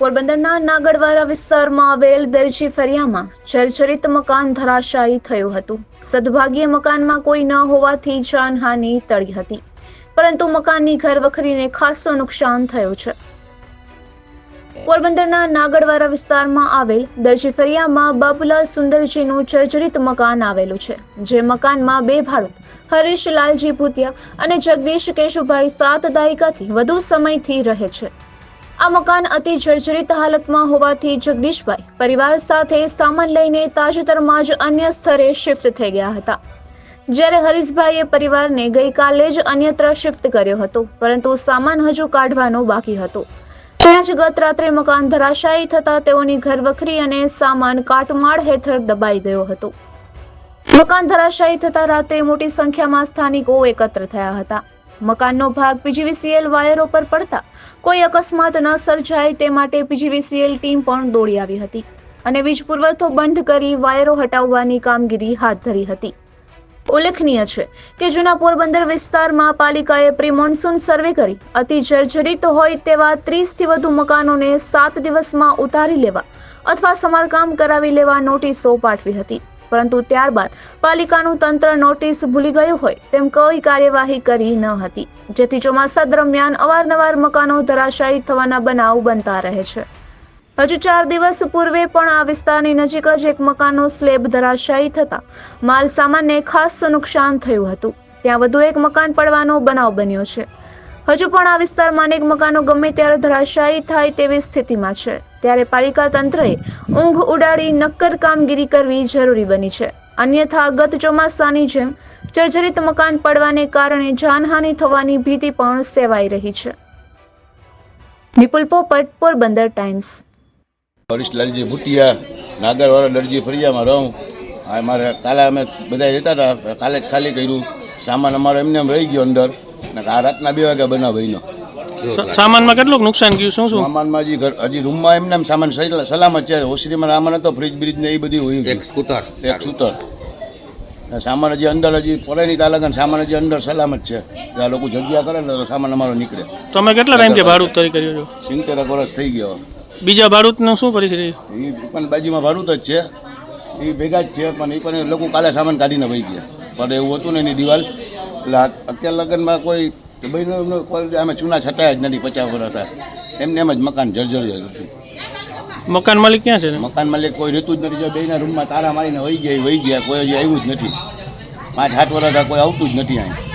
પોરબંદરના નાગડવાડા વિસ્તારમાં આવેલ દરજી ફરિયામાં જર્જરિત મકાન ધરાશાયી થયું હતું. સદભાગ્યે મકાનમાં કોઈ ન હોવાથી જાનહાનિ ટળી હતી. પરંતુ મકાનની ઘર વખરીને ખાસ્સું નુકસાન થયું છે. પોરબંદરના નાગડવાડા વિસ્તારમાં આવેલ દરજી ફરિયામાં બાબુલાલ સુંદરજીનું જર્જરિત મકાન આવેલું છે, જે મકાનમાં બે ભાડુત હરીશ લાલજી ભૂતિયા અને જગદીશ કેશુભાઈ સાત દાયકાથી વધુ સમયથી રહે છે. આ મકાન અતિ જર્જરિત હાલતમાં હોવાથી જગદીશભાઈ પરિવાર સાથે સામાન લઈને તાજેતરમાં જ અન્ય સ્થળે શિફ્ટ થઈ ગયા હતા. જ્યારે હરીશભાઈએ પરિવારને ગઈકાલે જ અન્યત્ર શિફ્ટ કર્યો હતો, પરંતુ સામાન હજુ કાઢવાનો બાકી હતો. ત્યાં જ ગત રાત્રે મકાન ધરાશાયી થતા તેઓની ઘરવખરી અને સામાન કાટમાળ હેઠળ દબાઈ ગયો હતો. મકાન ધરાશાયી થતા રાત્રે મોટી સંખ્યામાં સ્થાનિકો એકત્ર થયા હતા. મકાનનો ભાગ પીજીવીસીએલ વાયરો પર પડતા કોઈ અકસ્માત ન સર્જાય તે માટે પીજીવીસીએલ ટીમ પણ દોડી આવી હતી અને વીજ પુરવઠો બંધ કરી વાયરો હટાવવાની કામગીરી હાથ ધરી હતી. ઉલ્લેખનીય છે કે જૂના પોરબંદર વિસ્તારમાં પાલિકાએ પ્રી મોન્સૂન સર્વે કરી. અતિ જર્જરિત હોય તેવા ત્રીસથી વધુ મકાનોને સાત દિવસમાં ઉતારી લેવા અથવા સમારકામ કરાવી લેવા નોટિસો પાઠવી હતી. પરંતુ ત્યારબાદ પાલિકાનું તંત્ર નોટિસ ભૂલી ગયું હોય તેમ કોઈ કાર્યવાહી કરી ન હતી, જેથી ચોમાસા દરમિયાન અવારનવાર મકાનો ધરાશાયી થવાના બનાવ બનતા રહે છે. હજુ ચાર દિવસ પૂર્વે પણ આ વિસ્તારની નજીક જ એક મકાનનો સ્લેબ ધરાશાયી થતા માલ સામાનને ખાસ નુકસાન થયું હતું. ત્યાં વધુ એક મકાન પડવાનો બનાવ બન્યો છે. હજુ પણ આ વિસ્તારમાં અનેક મકાનો ગમે ત્યારે ધરાશાયી થાય તેવી સ્થિતિમાં છે. ત્યારે પાલિકા તંત્રએ ઊંઘ ઉડાડી નક્કર કામગીરી કરવી જરૂરી બની છે. અન્યથા ગત ચોમાસાની જેમ જર્જરિત મકાન પડવાને કારણે જાનહાનિ થવાની ભીતિ પણ સેવાઈ રહી છે. નિપુલ પોપટ, પોરબંદર ટાઈમ્સ. હરીશલાલજી લાલજી ભૂટિયા, નાગરવાળા દરજી ફરિયામાં રહું. અમારે કાલે અમે બધા રહેતા હતા, કાલે જ ખાલી કર્યું. સામાન અમારો એમને એમ રહી ગયો અંદર. આ રાતના બે વાગ્યા બનાવ સામાનમાં કેટલું નુકસાન ગયું? શું શું? સામાનમાં હજી ઘર હજી રૂમમાં એમને એમ સામાન સહી- સલામત છે. ઓસરીમાં સામાન હતો ફ્રીજ બ્રિજ ને એ બધી હોય એક સ્કૂટર. એક સ્કૂટર. સામાન હજી અંદર હજી પોરાની તાલાકા સામાન હજી અંદર સલામત છે. આ લોકો જગ્યા કરે ને તો સામાન અમારો નીકળે. તમે કેટલા ટાઈમથી ભાડૂત તરી કર્યો છો? સિત્તેર વર્ષ થઈ ગયો. બીજા ભાડુતનું શું પરિસ્થિતિ? એ પણ બાજુમાં ભાડૂત જ છે. એ ભેગા જ છે પણ એ પણ લોકો કાલે સામાન કાઢીને વહી ગયા. પણ એવું હતું ને એની દિવાલ. એટલે અત્યાર લગ્નમાં કોઈ બહેનો ક્વોલિટી અમે ચૂના છટાયા જ નથી પચાસ વર્ષ હતા. એમને એમ જ મકાન જર્જરી હતું. મકાન માલિક ક્યાં છે મકાન માલિક કોઈ રહેતું જ નથી. જો બેના રૂમમાં તારા મારીને વહી ગયા વહી ગયા કોઈ હજી આવ્યું જ નથી. પાંચ સાત વર્ષ કોઈ આવતું જ નથી અહીં.